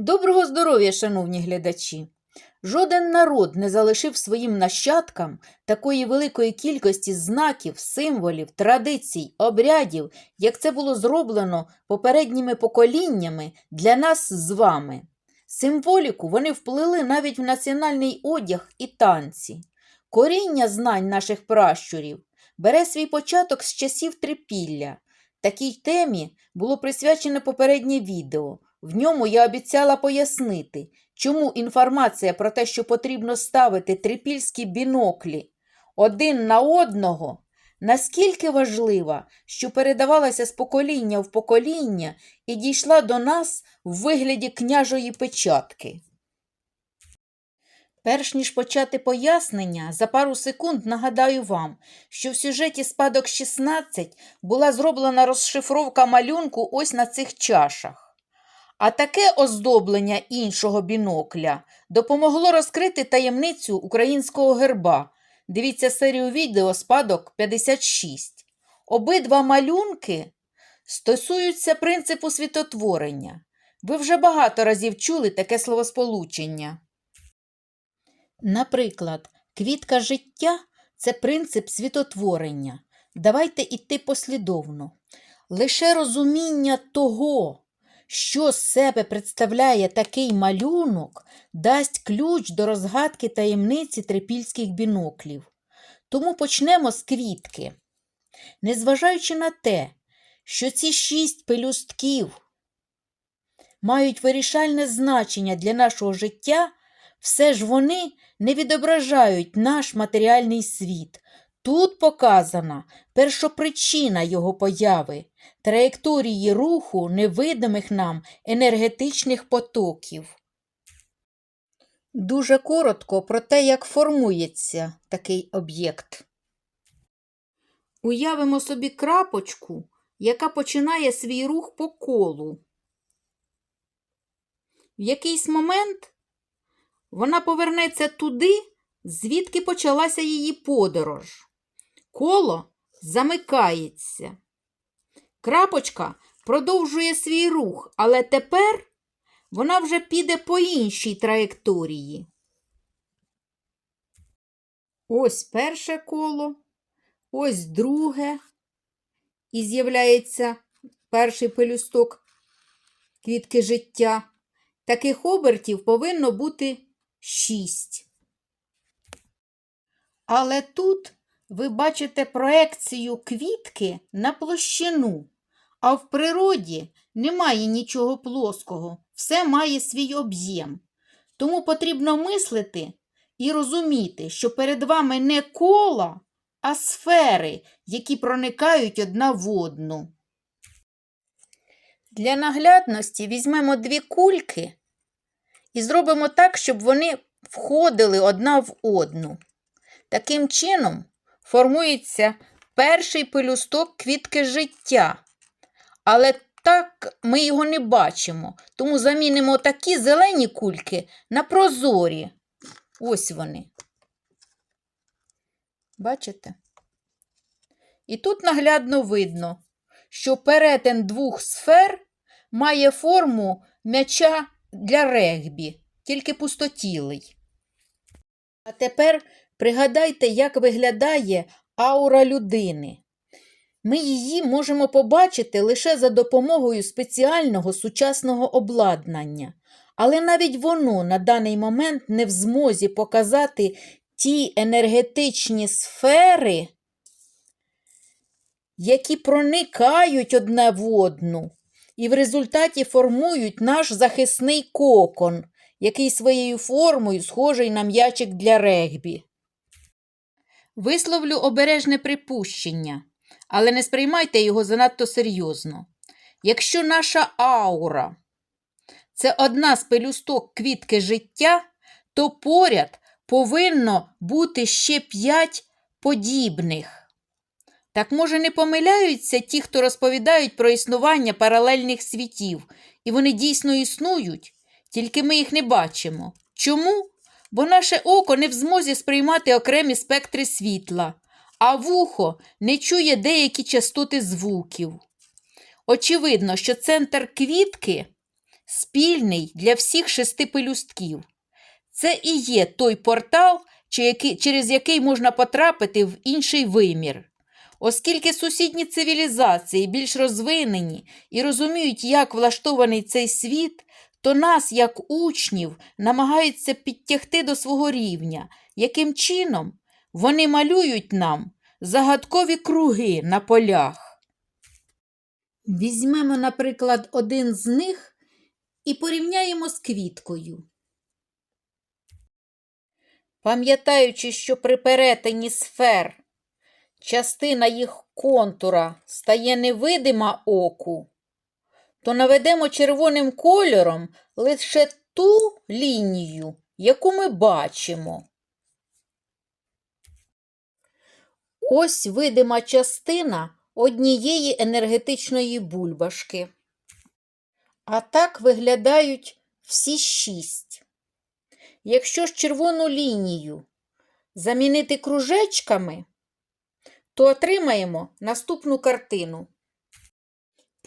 Доброго здоров'я, шановні глядачі! Жоден народ не залишив своїм нащадкам такої великої кількості знаків, символів, традицій, обрядів, як це було зроблено попередніми поколіннями для нас з вами. Символіку вони вплили навіть в національний одяг і танці. Коріння знань наших пращурів бере свій початок з часів трипілля. Такій темі було присвячене попереднє відео. В ньому я обіцяла пояснити, чому інформація про те, що потрібно ставити трипільські біноклі один на одного, наскільки важлива, що передавалася з покоління в покоління і дійшла до нас в вигляді княжої печатки. Перш ніж почати пояснення, за пару секунд нагадаю вам, що в сюжеті «Спадок 16» була зроблена розшифровка малюнку ось на цих чашах. А таке оздоблення іншого бінокля допомогло розкрити таємницю українського герба. Дивіться серію відео «Спадок 56». Обидва малюнки стосуються принципу світотворення. Ви вже багато разів чули таке словосполучення. Наприклад, квітка життя це принцип світотворення. Давайте йти послідовно. Лише розуміння того, що з себе представляє такий малюнок, дасть ключ до розгадки таємниці трипільських біноклів. Тому почнемо з квітки. Незважаючи на те, що ці шість пелюстків мають вирішальне значення для нашого життя, все ж вони не відображають наш матеріальний світ. Тут показана першопричина його появи, траєкторії руху невидимих нам енергетичних потоків. Дуже коротко про те, як формується такий об'єкт. Уявимо собі крапочку, яка починає свій рух по колу. В якийсь момент вона повернеться туди, звідки почалася її подорож. Коло замикається. Крапочка продовжує свій рух, але тепер вона вже піде по іншій траєкторії. Ось перше коло, ось друге, і з'являється перший пелюсток квітки життя. Таких обертів повинно бути шість. Але тут ви бачите проекцію квітки на площину, а в природі немає нічого плоского, все має свій об'єм. Тому потрібно мислити і розуміти, що перед вами не кола, а сфери, які проникають одна в одну. Для наглядності візьмемо дві кульки і зробимо так, щоб вони входили одна в одну. Таким чином формується перший пелюсток квітки життя. Але так ми його не бачимо. Тому замінимо такі зелені кульки на прозорі. Ось вони. Бачите? І тут наглядно видно, що перетин двох сфер має форму м'яча для регбі, тільки пустотілий. А тепер пригадайте, як виглядає аура людини. Ми її можемо побачити лише за допомогою спеціального сучасного обладнання, але навіть воно на даний момент не в змозі показати ті енергетичні сфери, які проникають одне в одну і в результаті формують наш захисний кокон, який своєю формою схожий на м'ячик для регбі. Висловлю обережне припущення, але не сприймайте його занадто серйозно. Якщо наша аура це одна з пелюсток квітки життя, то поряд повинно бути ще п'ять подібних. Так, може, не помиляються ті, хто розповідають про існування паралельних світів, і вони дійсно існують, тільки ми їх не бачимо. Чому? Бо наше око не в змозі сприймати окремі спектри світла, а вухо не чує деякі частоти звуків. Очевидно, що центр квітки спільний для всіх шести пелюстків. Це і є той портал, через який можна потрапити в інший вимір. Оскільки сусідні цивілізації більш розвинені і розуміють, як влаштований цей світ, то нас, як учнів, намагаються підтягти до свого рівня, яким чином вони малюють нам загадкові круги на полях. Візьмемо, наприклад, один з них і порівняємо з квіткою. Пам'ятаючи, що при перетині сфер частина їх контура стає невидима оку, то наведемо червоним кольором лише ту лінію, яку ми бачимо. Ось видима частина однієї енергетичної бульбашки. А так виглядають всі шість. Якщо ж червону лінію замінити кружечками, то отримаємо наступну картину.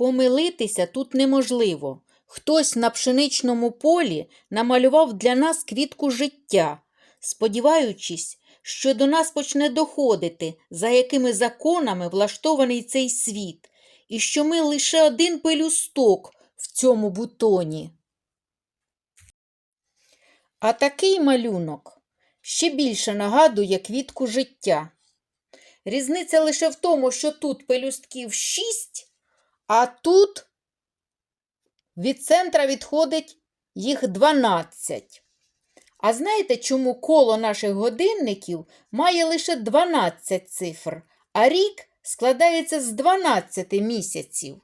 Помилитися тут неможливо. Хтось на пшеничному полі намалював для нас квітку життя, сподіваючись, що до нас почне доходити, за якими законами влаштований цей світ, і що ми лише один пелюсток в цьому бутоні. А такий малюнок ще більше нагадує квітку життя. Різниця лише в тому, що тут пелюстків 6, а тут від центра відходить їх 12. А знаєте, чому коло наших годинників має лише 12 цифр, а рік складається з 12 місяців?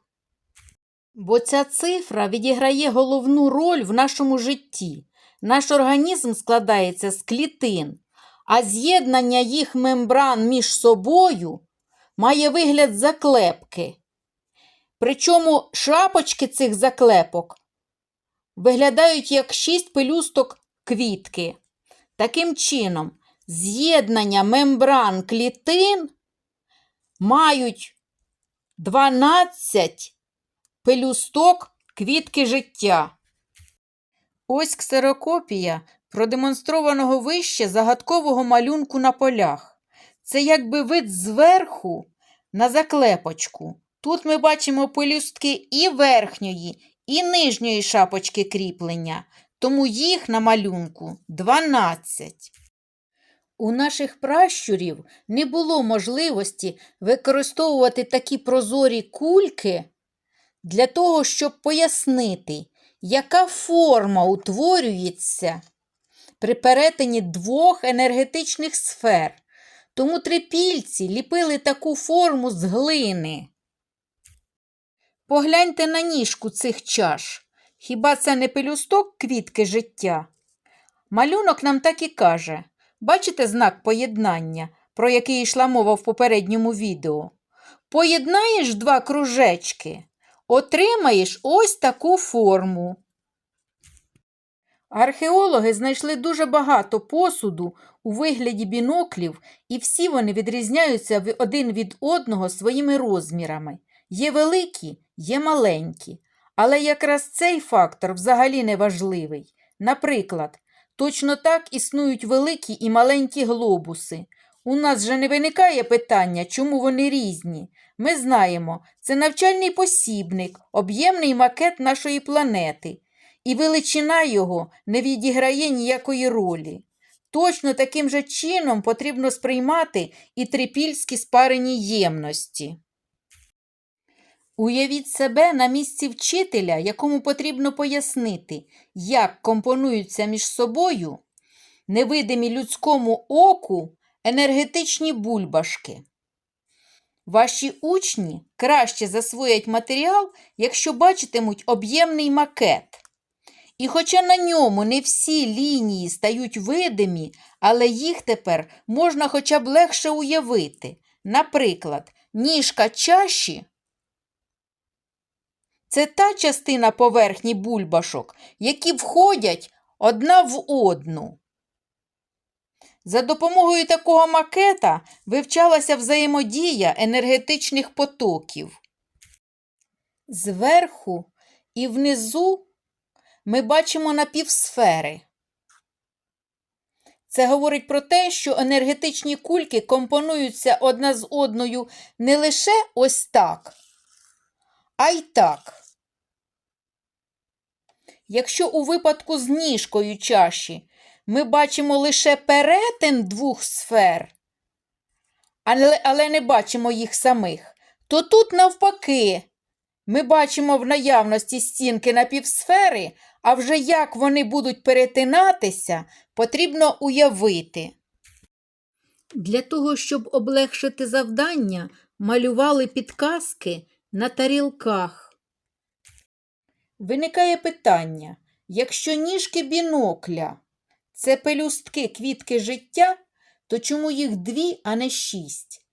Бо ця цифра відіграє головну роль в нашому житті. Наш організм складається з клітин, а з'єднання їх мембран між собою має вигляд заклепки. Причому шапочки цих заклепок виглядають як шість пелюсток квітки. Таким чином, з'єднання мембран клітин мають 12 пелюсток квітки життя. Ось ксерокопія продемонстрованого вище загадкового малюнку на полях. Це якби вид зверху на заклепочку. Тут ми бачимо пелюстки і верхньої, і нижньої шапочки кріплення, тому їх на малюнку 12. У наших пращурів не було можливості використовувати такі прозорі кульки для того, щоб пояснити, яка форма утворюється при перетині двох енергетичних сфер. Тому трипільці ліпили таку форму з глини. Погляньте на ніжку цих чаш. Хіба це не пелюсток квітки життя? Малюнок нам так і каже. Бачите знак поєднання, про який йшла мова в попередньому відео? Поєднаєш два кружечки, отримаєш ось таку форму. Археологи знайшли дуже багато посуду у вигляді біноклів, і всі вони відрізняються один від одного своїми розмірами. Є великі, є маленькі. Але якраз цей фактор взагалі не важливий. Наприклад, точно так існують великі і маленькі глобуси. У нас же не виникає питання, чому вони різні. Ми знаємо, це навчальний посібник, об'ємний макет нашої планети, і величина його не відіграє ніякої ролі. Точно таким же чином потрібно сприймати і трипільські спарені ємності. Уявіть себе на місці вчителя, якому потрібно пояснити, як компонуються між собою невидимі людському оку енергетичні бульбашки. Ваші учні краще засвоять матеріал, якщо бачитимуть об'ємний макет. І хоча на ньому не всі лінії стають видимі, але їх тепер можна хоча б легше уявити. Наприклад, ніжка чаші це та частина поверхні бульбашок, які входять одна в одну. За допомогою такого макета вивчалася взаємодія енергетичних потоків. Зверху і внизу ми бачимо напівсфери. Це говорить про те, що енергетичні кульки компонуються одна з одною не лише ось так, а й так. Якщо у випадку з ніжкою чаші ми бачимо лише перетин двох сфер, але, але не бачимо їх самих, то тут навпаки ми бачимо в наявності стінки напівсфери, а вже як вони будуть перетинатися, потрібно уявити. Для того, щоб облегшити завдання, малювали підказки на тарілках. Виникає питання, якщо ніжки бінокля це пелюстки квітки життя, то чому їх дві, а не шість?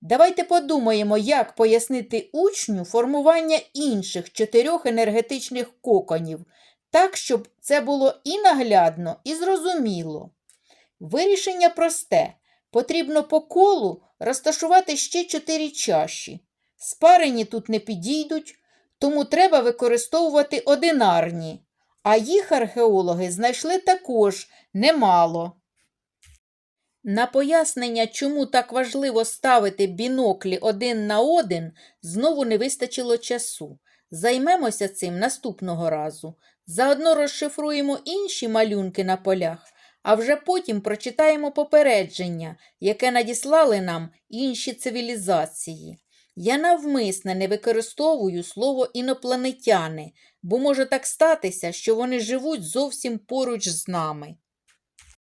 Давайте подумаємо, як пояснити учню формування інших чотирьох енергетичних коконів, так, щоб це було і наглядно, і зрозуміло. Вирішення просте. Потрібно по колу розташувати ще чотири чаші. Спарені тут не підійдуть, тому треба використовувати одинарні, а їх археологи знайшли також немало. На пояснення, чому так важливо ставити біноклі один на один, знову не вистачило часу. Займемося цим наступного разу. Заодно розшифруємо інші малюнки на полях, а вже потім прочитаємо попередження, яке надіслали нам інші цивілізації. Я навмисне не використовую слово інопланетяни, бо може так статися, що вони живуть зовсім поруч з нами.